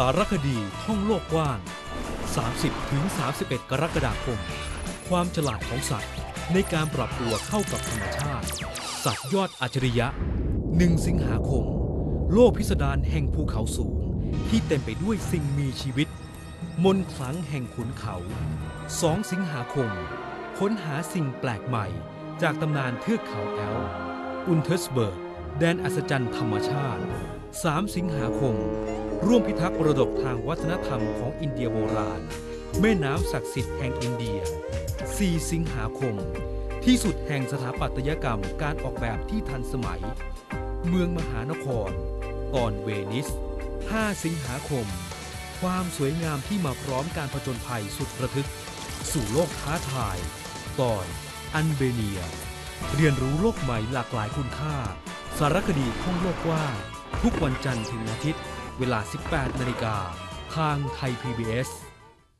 สารคดีท่องโลกกว้าง 30-31 กรกฎาคม ความฉลาดของสัตว์ ในการปรับตัวเข้ากับธรรมชาติ สัตว์ยอดอัจฉริยะ 1 สิงหาคม โลกพิสดารแห่งภูเขาสูง ที่เต็มไปด้วยสิ่งมีชีวิต มนต์ขลังแห่งขุนเขา 2 สิงหาคม ค้นหาสิ่งแปลกใหม่ จากตำนานเทือกเขาแอลอุนเทสเบิร์กแดนอัศจรรย์ธรรมชาติ 3 สิงหาคม ร่วมพิทักษ์มรดกทางวัฒนธรรมของอินเดียโบราณ แม่น้ำศักดิ์สิทธิ์แห่งอินเดีย 4 สิงหาคม ที่สุดแห่งสถาปัตยกรรมการออกแบบที่ทันสมัย เมืองมหานครก่อนเวนิส 5 สิงหาคม ความสวยงามที่มาพร้อมการผจญภัยสุดระทึก สู่โลกท้าทายก่อนอันเบเนีย เรียนรู้โลกใหม่หลากหลายคุณค่า สารคดีท่องโลกว้าทุกวันจันทร์ถึงอาทิตย์ เวลา 18 นาฬิกา ทางไทย PBS